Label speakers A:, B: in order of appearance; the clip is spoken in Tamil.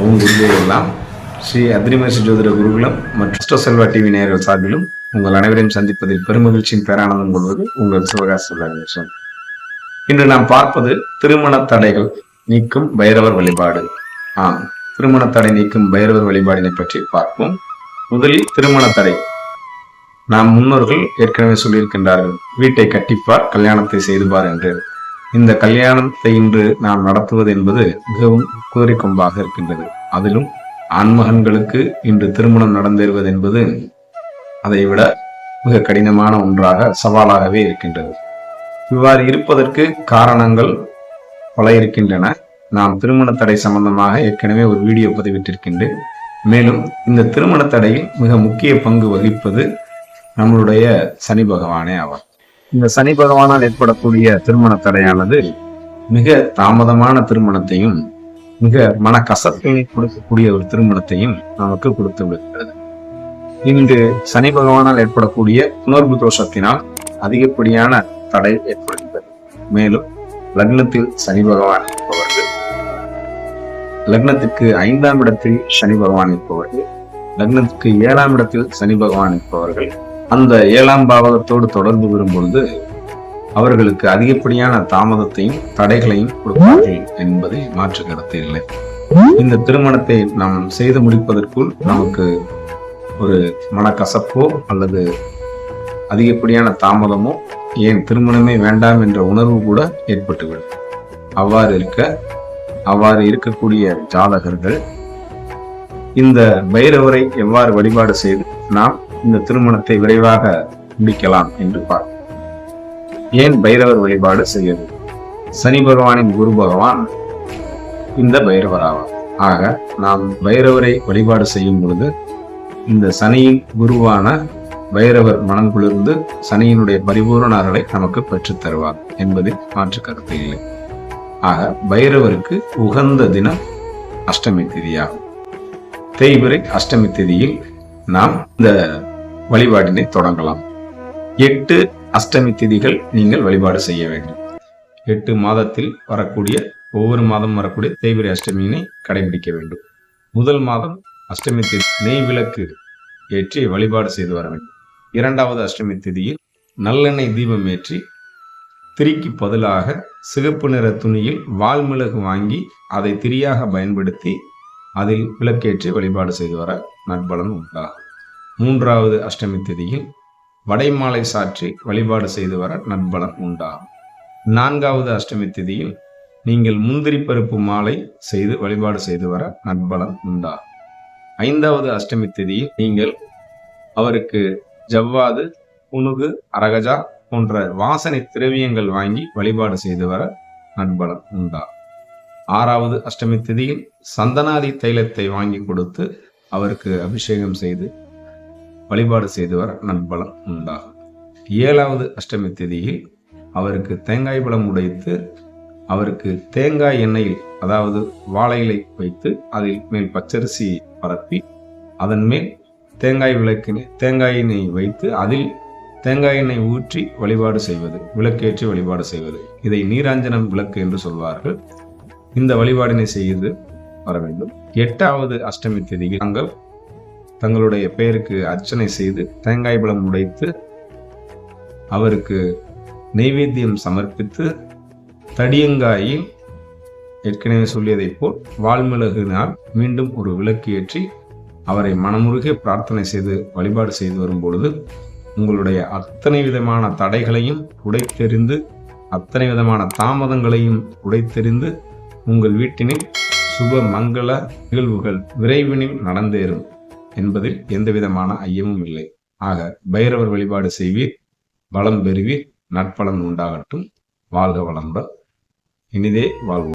A: ஓம் குருவே எல்லாம். ஸ்ரீ அக்னிமேஷ் ஜோதிட குருகுலம் மற்றும் செல்வா டிவி நேயர்கள் சார்பிலும் உங்கள் அனைவரையும் சந்திப்பதில் பெருமகிழ்ச்சியின் பேரானந்தம் கொள்வது உங்கள் சிவகாசி கணேசன் இன்று நாம் பார்ப்பது திருமண தடைகள் நீக்கும் பைரவர் வழிபாடு. ஆம் திருமண தடை நீக்கும் பைரவர் வழிபாடினை பற்றி பார்ப்போம். முதலில் திருமண தடை. நாம் முன்னோர்கள் ஏற்கனவே சொல்லியிருக்கின்றார்கள் வீட்டை கட்டிப்பார் கல்யாணத்தை செய்துபார் என்று. இந்த கல்யாணத்தை இன்று நாம் நடத்துவது என்பது மிகவும் குதிரை கொம்பாக இருக்கின்றது. அதிலும் ஆண்மகன்களுக்கு இன்று திருமணம் நடந்தேறுவது என்பது அதை விட மிக கடினமான ஒன்றாக சவாலாகவே இருக்கின்றது. இவ்வாறு இருப்பதற்கு காரணங்கள் பல இருக்கின்றன. நாம் திருமண தடை சம்பந்தமாக ஏற்கனவே ஒரு வீடியோ பதிவிட்டிருக்கின்றேன். மேலும் இந்த திருமண தடையில் மிக முக்கிய பங்கு வகிப்பது நம்மளுடைய சனி பகவானே ஆவார். இந்த சனி பகவானால் ஏற்படக்கூடிய திருமண தடையானது மிக தாமதமான திருமணத்தையும் மிக மனக்கசப்பை கொடுக்கக்கூடிய ஒரு திருமணத்தையும் நமக்கு கொடுத்து விடுகிறது. இன்று சனி பகவானால் ஏற்படக்கூடிய உணர்வு தோஷத்தினால் அதிகப்படியான தடை ஏற்படுகிறது மேலும் லக்னத்தில் சனி பகவான் இருப்பவர்கள் லக்னத்துக்கு ஐந்தாம் இடத்தில் சனி பகவான் இருப்பவர்கள் லக்னத்துக்கு ஏழாம் இடத்தில் சனி பகவான் இருப்பவர்கள் அந்த ஏழாம் பாவகத்தோடு தொடர்பு வரும்பொழுது அவர்களுக்கு அதிகப்படியான தாமதத்தையும் தடைகளையும் கொடுப்பார்கள் என்பதை மாற்று கருத்து இல்லை இந்த திருமணத்தை நாம் செய்து முடிப்பதற்குள் நமக்கு ஒரு மனக்கசப்போ அல்லது அதிகப்படியான தாமதமோ ஏன் திருமணமே வேண்டாம் என்ற உணர்வு கூட ஏற்பட்டுவிடும். அவ்வாறு இருக்க அவ்வாறு இருக்கக்கூடிய ஜாதகர்கள் இந்த பைரவரை எவ்வாறு வழிபாடு செய்து நாம் இந்த திருமணத்தை விரைவாக முடிக்கலாம் என்று பார்ப்போம். ஏன் பைரவர் வழிபாடு செய்வது சனி பகவானின் குரு பகவான் இந்த பைரவர் ஆவார் ஆக நாம் பைரவரை வழிபாடு செய்யும் பொழுது இந்த சனியின் குருவான பைரவர் மனம் குளிர்ந்து சனியினுடைய பரிபூர்ண அருளை நமக்கு பெற்றுத் தருவார் என்பதில் மாற்று கருத்து இல்லை. ஆக பைரவருக்கு உகந்த தினம் அஷ்டமி திதியாகும். தேய்பிரை அஷ்டமி திதியில் நாம் இந்த வழிபாட்டினை தொடங்கலாம். எட்டு அஷ்டமி திதிகள் நீங்கள் வழிபாடு செய்ய வேண்டும். எட்டு மாதத்தில் வரக்கூடிய ஒவ்வொரு மாதம் வரக்கூடிய தேய்பிரை அஷ்டமியினை கடைபிடிக்க வேண்டும். முதல் மாதம் அஷ்டமி திதி நெய் விளக்கு ஏற்றி வழிபாடு செய்து வர வேண்டும். இரண்டாவது அஷ்டமி திதியில் நல்லெண்ணெய் தீபம் ஏற்றி திரிக்கு பதிலாக சிகப்பு நிற துணியில் வால்மிளகு வாங்கி அதை திரியாக பயன்படுத்தி அதில் விளக்கேற்றி வழிபாடு செய்து வர நட்பலன் உண்டாகும். மூன்றாவது அஷ்டமி திதியில் வடைமாலை சாற்றி வழிபாடு செய்து வர நற்பலன் உண்டாகும் நான்காவது அஷ்டமி திதியில் நீங்கள் முந்திரி பருப்பு மாலை செய்து வழிபாடு செய்து வர நற்பலன் உண்டாகும் ஐந்தாவது அஷ்டமி திதியில் நீங்கள் அவருக்கு ஜவ்வாது புனுகு அரகஜா போன்ற வாசனை திரவியங்கள் வாங்கி வழிபாடு செய்து வர நண்பலன் உண்டா? ஆறாவது அஷ்டமி திதியில் சந்தனாதி தைலத்தை வாங்கி கொடுத்து அவருக்கு அபிஷேகம் செய்து வழிபாடு செய்து வர நண்பலம் உண்டாகும். ஏழாவது அஷ்டமி திதியில் அவருக்கு தேங்காய் பழம் உடைத்து அவருக்கு தேங்காய் எண்ணெயில் அதாவது வாழை இலை வைத்து அதில் மேல் பச்சரிசி பரப்பி அதன் மேல் தேங்காய் விளக்கினை தேங்காயினை வைத்து அதில் தேங்காய் எண்ணெய் ஊற்றி வழிபாடு செய்வது விளக்கேற்றி வழிபாடு செய்வது. இதை நீராஞ்சனம் விளக்கு என்று சொல்வார்கள். இந்த வழிபாடினை செய்து வர வேண்டும். எட்டாவது அஷ்டமி திதியில் நாங்கள் தங்களுடைய பெயருக்கு அர்ச்சனை செய்து தேங்காய் பழம் உடைத்து அவருக்கு நெய்வேத்தியம் சமர்ப்பித்து தடியங்காயில் ஏற்கனவே சொல்லியதைப் போல் வால்மிளகினால் மீண்டும் ஒரு விளக்கு ஏற்றி அவரை மனமுருகே பிரார்த்தனை செய்து வழிபாடு செய்து வரும்பொழுது உங்களுடைய அத்தனை விதமான தடைகளையும் உடைத்தெறிந்து அத்தனை விதமான தாமதங்களையும் உடைத்தெறிந்து உங்கள் வீட்டினில் சுப மங்கள நிகழ்வுகள் விரைவினில் நடந்தேறும். என்பதில் எந்தவிதமான ஐயமும் இல்லை. ஆக பைரவர் வழிபாடு செய்வீர் வளம் பெறுவீர் நற்பலன் உண்டாகட்டும். வாழ்க வளம்ப இனிதே வாழ்வோம்.